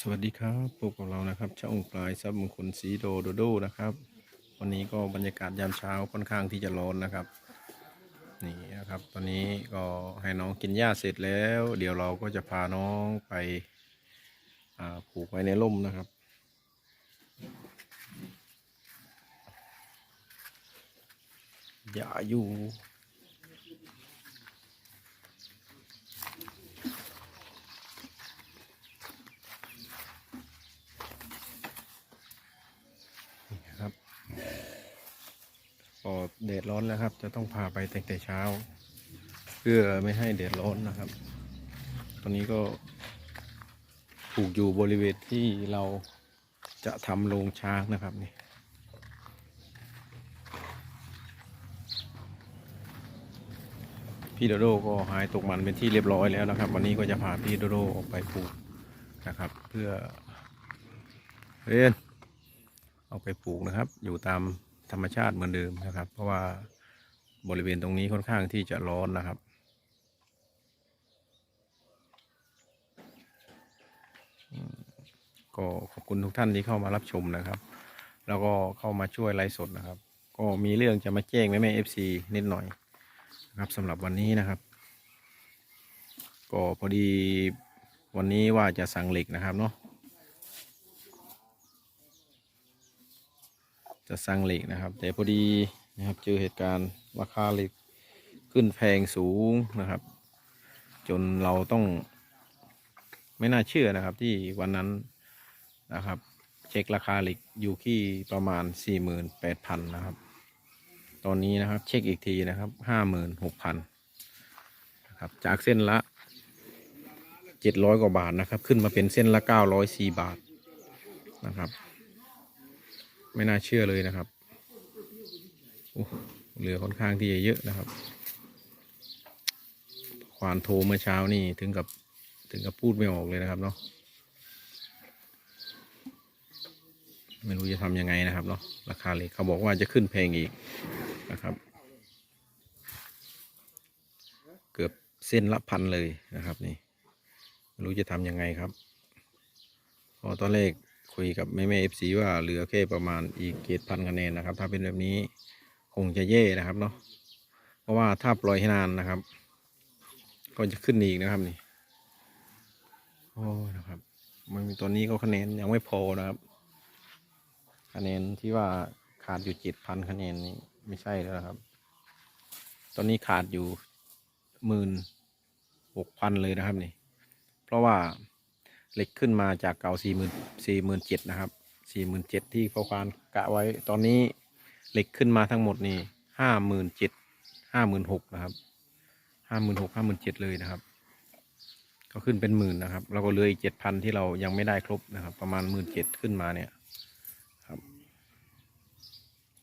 สวัสดีครับพบกับเรานะครับช่องปลายซับมงคลสีโดโดโดนะครับ วันนี้ก็บรรยากาศยามเช้าค่อนข้างที่จะร้อนนะครับ นี่นะครับ ตอนนี้ก็ให้น้องกินหญ้าเสร็จแล้ว เดี๋ยวเราก็จะพาน้องไปผูกไว้ในร่มนะครับ อย่าอยู่ ครับพอแดดร้อ นแล้วครับ จะต้องพาไปแต่แต่เช้า เพื่อไม่ให้แดดร้อนนะครับ ตอนนี้ก็ปลูกอยู่บริเวณที่เราจะทำโรงช้างนะครับนี่พี่โดโดก็หายตกมันเป็นที่เรียบร้อยแล้วนะครับ วันนี้ก็จะพาพี่โดโดออกไปปลูกนะครับ เพื่อเรียนเอาไปปลูกนะครับ อยู่ตามธรรมชาติเหมือนเดิมนะครับ เพราะว่า บริเวณตรงนี้ค่อนข้างที่จะร้อนนะครับ ก็ขอบคุณทุกท่านที่เข้ามารับชมนะครับ แล้วก็เข้ามาช่วยไลฟ์สดนะครับ ก็มีเรื่องจะมาแจ้งแม่แม่เอฟซีนิดหน่อยนะครับสำหรับวันนี้นะครับ ก็พอดีวันนี้ว่าจะสั่งเหล็กนะครับเนาะจะสร้างเหล็กนะครับ แต่พอดีนะครับเจอเหตุการณ์ ราคาเหล็กขึ้นแพงสูงนะครับ จนเราต้อง ไม่น่าเชื่อนะครับ ที่วันนั้นนะครับ เช็คราคาเหล็กอยู่ที่ประมาณ 48,000นะครับ ตอนนี้นะครับ เช็คอีกทีนะครับ 56,000นะครับ จากเส้นละ 700 กว่าบาทนะครับ ขึ้นมาเป็นเส้นละ 904 บาทนะครับ ไม่น่าเชื่อเลยนะครับ โอ้ เหลือค่อนข้างที่จะเยอะนะครับควานโทรเมื่อเช้านี่ถึงกับถึงกับพูดไม่ออกเลยนะครับเนาะไม่รู้จะทำยังไงนะครับเนาะราคาเล็กเขาบอกว่าจะขึ้นแพงอีกนะครับ เกือบเส้นละพันเลยนะครับนี่ไม่รู้จะทำยังไงครับพอตอนแรกคุยกับแม่แม่เอฟซีว่าเหลือแค่ประมาณอีกเกตพันคะแนนนะครับ ถ้าเป็นแบบนี้ คงจะแย่นะครับเนาะเพราะว่าถ้าปล่อยให้นานนะครับ ก็จะขึ้นอีกนะครับนี่โอ้นะครับ มันตอนนี้ก็คะแนนยังไม่พอนะครับ คะแนนที่ว่าขาดอยู่เจ็ดพันคะแนนนี้ไม่ใช่แล้วครับ ตอนนี้ขาดอยู่หมื่นหกพันเลยนะครับนี่ เพราะว่าเหล็กขึ้นมาจากเก่าสี่หมื่นสี่หมื่นเจ็ดนะครับสี่หมื่นเจ็ดที่พ่อควานกะไว้ตอนนี้ เหล็กขึ้นมาทั้งหมดนี่ห้าหมื่นเจ็ดห้าหมื่นหกนะครับห้าหมื่นหกห้าหมื่นเจ็ดเลยนะครับ ก็ขึ้นเป็นหมื่นนะครับแล้วก็เหลยเจ็ดพันที่เรายังไม่ได้ครบนะครับ ประมาณหมื่นเจ็ดขึ้นมาเนี่ยครับ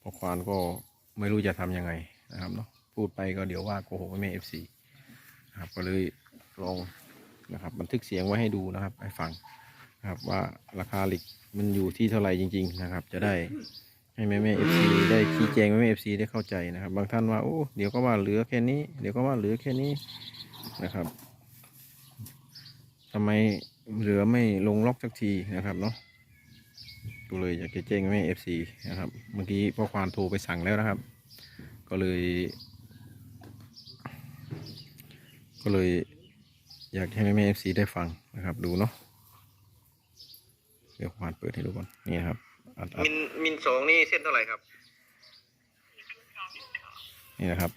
พอควานก็ไม่รู้จะทำยังไงนะครับเนาะพูดไปก็เดี๋ยวว่าโกหกแม่เอฟซีนะครับ ก็เลยลองนะครับ บันทึกเสียงไว้ให้ดูนะครับ ให้ฟังนะครับว่าราคาเหล็กมันอยู่ที่เท่าไหร่จริง ๆ นะครับ จะได้ ให้แม่แม่เอฟซีได้ชี้แจงแม่แม่เอฟซีได้เข้าใจนะครับ บางท่านว่าโอ้เดี๋ยวก็ว่าเหลือแค่นี้ เดี๋ยวก็ว่าเหลือแค่นี้นะครับทำไมเหลือไม่ลงล็อกสักทีนะครับเนาะก็เลยอยากจะแจ้งแม่เอฟซีนะครับ เมื่อกี้พ่อควานโทรไปสั่งแล้วนะครับ ก็เลย ก็เลยอยากให้แม่แม่เอฟซีได้ฟังนะครับ ดูเนาะเดี๋ยวควานเปิดให้ดูก่อนนี่นครับ อัดอัดมินมินสองนี่เส้นเท่าไหร่ครับ นี่นะครับ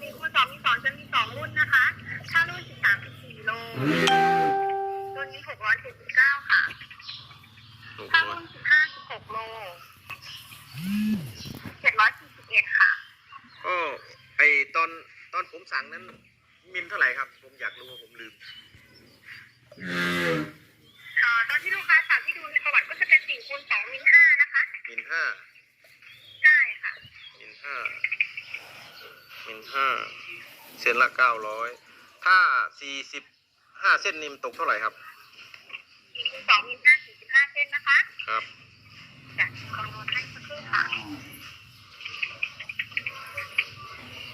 มีคูณสองมีสองจะมีสองรุ่นนะคะ ถ้ารุ่นสิบสามสิบสี่โลรุ่นนี้หกร้อยเจ็ดสิบเก้าค่ะ ถ้ารุ่นสิบห้าสิบหกโลเจ็ดร้อยสี่สิบเอ็ดค่ะก็ไอตอนตอนผมสั่งนั้น มินเท่าไหร่ครับ ผมอยากรู้ว่าผมลืมเอ่อต อนที่ลูกค้าสั่งที่ดูในประวัติก็จะเป็นสี่คูณสองมิลห้านะคะ มินห้าใช่ค่ะ มินห้ามินห้าเส้นละเก้าร้อยถ้าสี่สิบห้าเส้นนิมนตกเท่าไหร่ครับ สี่คูณสองมิลห้าสี่สิบห้าเส้นนะคะครับ จะคำนวณให้สักครู่ค่ะ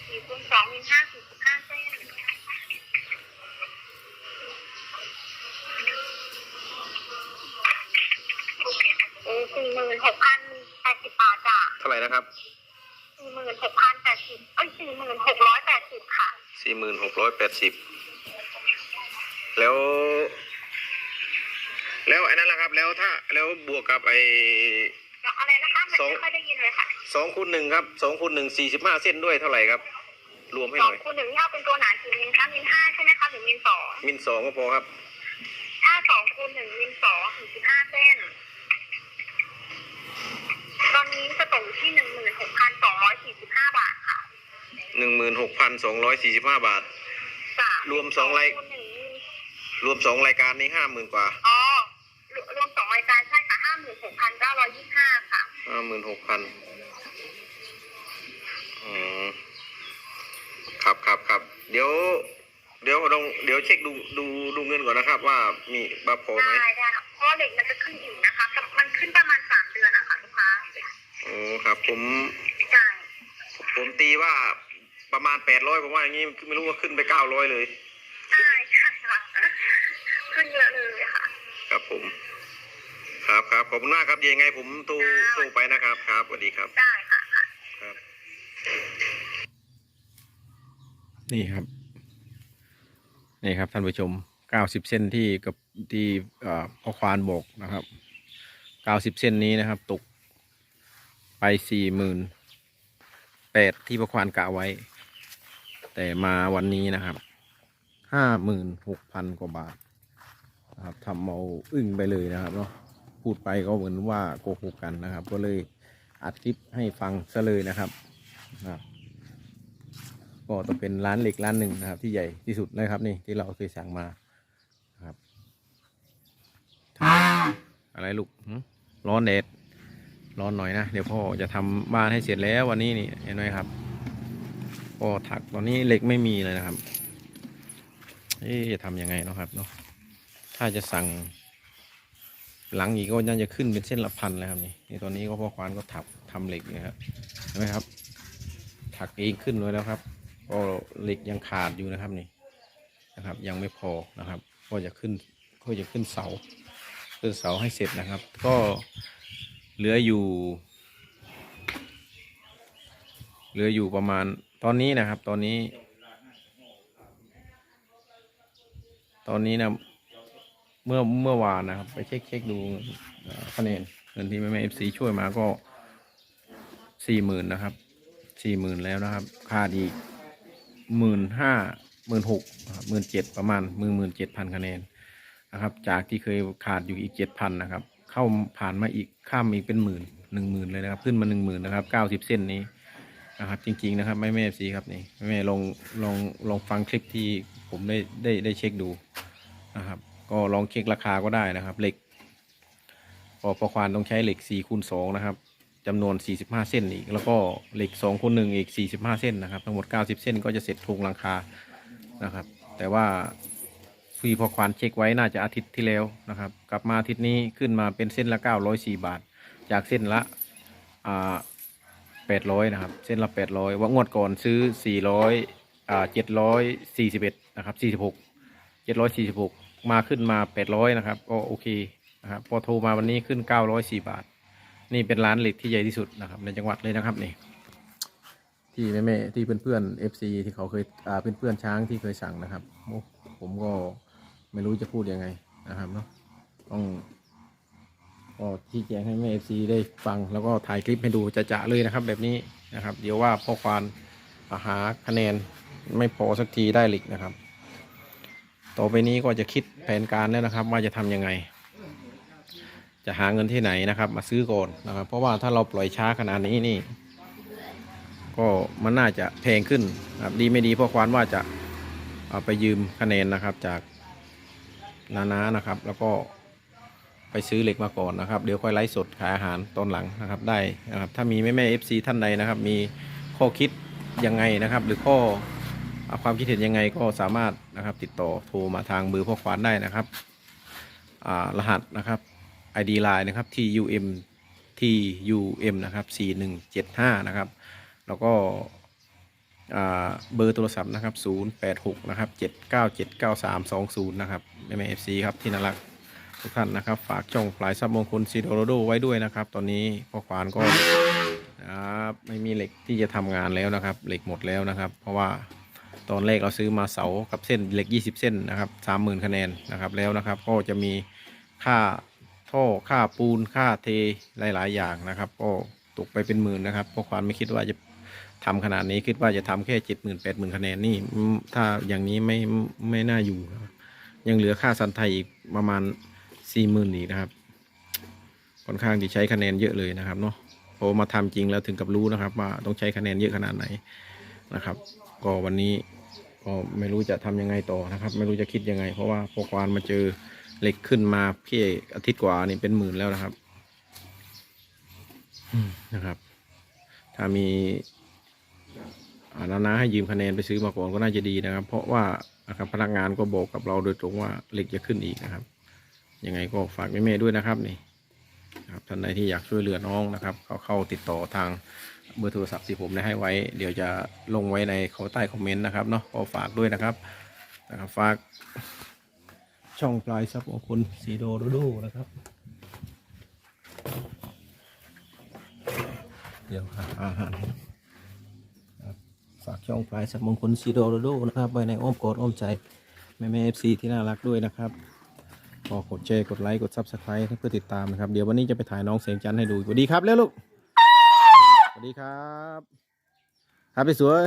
สี่คูณสองมิลห้าสี่สิบห้าเส้น นะครับสี่หมื่นหกพันแปดสิบเอ้ยสี่หมื่นหกร้อยแปดสิบค่ะสี่หมื่นหกร้อยแปดสิบแล้ว แล้วไอ้นั่นแหละครับ แล้วถ้าแล้วบวกกับไอ้แล้วอะไรนะคะมันสอง ไม่ค่อยได้ยินเลยค่ะสองคูณหนึ่งครับสองคูณหนึ่งสี่สิบห้าเส้นด้วยเท่าไหร่ครับ รวมให้สหองน่อย คูณหนึ่งนี่เอาเป็นตัวหนากี่มิลคะมิลห้าใช่ไหมคะหรือมิลสองมินสองก็พอครับถ้าสองคูณหนึ่งมิลสองสี่สิบห้าเส้น ตอนนี้จะตกอยู่ที่หนึ่งหมื่นหกพันสองร้อยสี่สิบห้าบาทค่ะหนึ่งหมื่นหกพันสองร้อยสี่สิบห้าบาท จ้ะรวมสองรายคูณหนึ่งมิลรวมสองรายการนี้ห้าหมื่นกว่าอ๋อรวรวมสองรายการใช่ค่ะห้าหมื่นหกพันเก้าร้อยยี่สิบห้าค่ะ ห้าหมื่นหกพันอ๋อครับครับครับเดี๋ยว เดี๋ยวลองเดี๋ยวเช็คดูดูดูเงินก่อนนะครับ ว่ามีบัฟพอไหม ได้ได้ค่ะเพราะว่าเหล็กมันจะขึ้นอีก ครับผมใช่ผมตีว่าประมาณแปดร้อยผมว่าอย่างนี้ไม่รู้ว่าขึ้นไปเก้าร้อยเลยใช่ใช่ค่ะขึ้นเยอะเลยค่ะ ครับผม ครับครับขอบคุณมากครับยังไงผมโทรโทรไปนะครับครับสวัสดีครับได้ค่ะครับ นี่ครับ นี่ครับท่านผู้ชม90เส้นที่กับที่เอ่อพ่อควานบอกนะครับ90เส้นนี้นะครับ ตก ไป48,000ที่พ่อควานกะไว้ แต่มาวันนี้นะครับ56,000กว่าบาทนะครับทำเอาอึ้งไปเลยนะครับเนาะพูดไปก็เหมือนว่าโกหกกันนะครับ ก็เลยอัดคลิปให้ฟังซะเลยนะครับนะครับ ก็ต้องเป็นร้านเหล็กร้านหนึ่งนะครับ ที่ใหญ่ที่สุดนะครับนี่ที่เราเคยสั่งมานะครับ อะไรลูกหึร้อนเด็ด ร้อนหน่อยนะ เดี๋ยวพ่อจะทำบ้านให้เสร็จแล้ววันนี้นี่เห็นไหมครับพ่อถักตอนนี้เหล็กไม่มีเลยนะครับเอ๊จะทำยังไงเนาะครับเนาะถ้าจะสั่ง หลังอีกก็น่าจะขึ้นเป็นเส้นละพันแล้วครับนี่นี่ตอนนี้ก็พ่อควานก็ถักทำเหล็กนะครับเห็นไหมครับ ถักเองขึ้นไว้แล้วครับก็เหล็กยังขาดอยู่นะครับนี่นะครับ ยังไม่พอนะครับ ก็จะขึ้นก็จะขึ้นเสาขึ้นเสาให้เสร็จนะครับ ก็ เหลืออยู่ เหลืออยู่ประมาณตอนนี้นะครับ ตอนนี้ ตอนนี้นะเมื่อเมื่อวานนะครับ ไปเช็คเช็คดูคะแนนเงินที่แม่แม่เอฟซีช่วยมาก็สี่หมื่นนะครับสี่หมื่นแล้วนะครับขาดอีกหมื่นห้าหมื่นหกหมื่นเจ็ดประมาณหมื่นหมื่นเจ็ดพันคะแนนนะครับ จากที่เคยขาดอยู่อีกเจ็ดพันนะครับ เข้าผ่านมาอีกข้ามอีกเป็นหมื่นหนึ่งหมื่นเลยนะครับ ขึ้นมาหนึ่งหมื่นนะครับเก้าสิบเส้นนี้นะครับ จริง ๆ นะครับไม่แม่สีครับนี่แม่ลองลองลองฟังคลิปที่ผมได้ได้ได้เช็คดูนะครับ ก็ลองเช็คราคาก็ได้นะครับเหล็กพอประควานต้องใช้เหล็กสี่คูณสองนะครับจำนวน 45 เส้นอีก แล้วก็เหล็ก2คูณ1อีก 45 เส้นนะครับ ทั้งหมด 90 เส้นก็จะเสร็จโครงหลังคานะครับ แต่ว่า พีพอควานเช็คไว้น่าจะอาทิตย์ที่แล้วนะครับ กลับมาอาทิตย์นี้ขึ้นมาเป็นเส้นละ904 บาท จากเส้นละอ่า800นะครับ เส้นละ 800 ว่างวดก่อนซื้อ 400อ่า741นะครับ46 746 มาขึ้นมา 800 นะครับ ก็โอเคนะครับ พอโทรมาวันนี้ขึ้น 904 บาท นี่เป็นร้านเหล็กที่ใหญ่ที่สุดนะครับ ในจังหวัดเลยนะครับนี่ที่แม่แม่ๆที่เพื่อนเพื่อนเอฟซีที่เขาเคยอ่าเพื่อนเพื่อนๆช้างที่เคยสั่งนะครับผมก็ ไม่รู้จะพูดยังไงนะครับเนาะต้องก็ที่แจ้งให้แม่เอฟซีได้ฟัง แล้วก็ถ่ายคลิปให้ดูจะๆเลยนะครับ แบบนี้นะครับ เดี๋ยวว่าพ่อควานหาคะแนนไม่พอสักทีได้หล็กนะครับ ต่อไปนี้ก็จะคิดแผนการแล้วนะครับ ว่าจะทำยังไง จะหาเงินที่ไหนนะครับ มาซื้อก่อนนะครับ เพราะว่าถ้าเราปล่อยช้าขนาดนี้นี่ ก็มันน่าจะแพงขึ้นครับดีไม่ดีพ่อควานว่าจะเอาไปยืมคะแนนนะครับ จาก นานานะครับ แล้วก็ไปซื้อเหล็กมาก่อนนะครับ เดี๋ยวค่อยไลฟ์สดขายอาหารตอนหลังนะครับได้นะครับถ้ามีแม่แม่เอฟซีท่านใดนะครับ มีข้อคิดยังไงนะครับ หรือข้อเอาความคิดเห็นยังไงก็สามารถนะครับ ติดต่อโทรมาทางเบอร์พ่อควานได้นะครับรหัสนะครับ ID Line นะครับ TUM TUM นะครับ4175นะครับ แล้วก็ เบอร์โทรศัพท์นะครับ 086 นะครับ 7979320นะครับแม่แม่ FC ครับที่น่ารักทุกท่านนะครับ ฝากช่องปลายซับมงคลซีโดโรโดไว้ด้วยนะครับ ตอนนี้พ่อควานก็อ่าไม่มีเหล็กที่จะทำงานแล้วนะครับ เหล็กหมดแล้วนะครับ เพราะว่าตอนแรกเราซื้อมาเสากับเส้นเหล็ก 20 เส้นนะครับ30,000คะแนนนะครับแล้วนะครับ ก็จะมีค่าท่อค่าปูนค่าเทหลาย ๆ อย่างนะครับ ก็ตกไปเป็นหมื่นนะครับพราะความไม่คิดว่าจะ ทำขนาดนี้คิดว่าจะทำแค่เจ็ดหมื่นแปดหมื่นคะแนนนี่อืมถ้าอย่างนี้ไม่ไม่น่าอยู่นะครับยังเหลือค่าสันไทยอีกประมาณสี่หมื่นอีกนะครับ ค่อนข้างที่ใช้คะแนนเยอะเลยนะครับเนาะพอมาทำจริงแล้วถึงกับรู้นะครับ ว่าต้องใช้คะแนนเยอะขนาดไหนนะครับ ก็วันนี้ก็ไม่รู้จะทำยังไงต่อนะครับ ไม่รู้จะคิดยังไง เพราะว่าพอควานมาเจอเหล็กขึ้นมาเพียอาทิตย์กว่านี่เป็นหมื่นแล้วนะครับอืมนะครับ ถ้ามีอ่า นานาให้ยืมคะแนนไปซื้อมาก่อนก็น่าจะดีนะครับ เพราะว่านะครับพนักงานก็บอกกับเราโดยตรงว่าเหล็กจะขึ้นอีกนะครับยังไงก็ฝากแม่ๆด้วยนะครับนี่ครับท่านใดที่อยากช่วยเหลือน้องนะครับก็เข้าติดต่อทางเบอร์โทรศัพท์ที่ผมได้ให้ไว้ เดี๋ยวจะลงไว้ในเขาใต้คอมเมนต์นะครับเนาะก็ฝากด้วยนะครับนะครับฝากช่องปลายซับของคุณสีโดโดโดนะครับ เดี๋ยวหาอาหาร ฝากช่องปลายสับมงคลซีโดโดโดนะครับไว้ในอ้อมกอดอ้อมใจแม่แม่เอฟซีที่น่ารักด้วยนะครับก็กดแชร์กดไลค์กดซับสไครต์เพื่อติดตามนะครับ เดี๋ยววันนี้จะไปถ่ายน้องเสียงจันให้ดูสวัสดีครับแล้วลูกสวัสดีครับครับไปสวย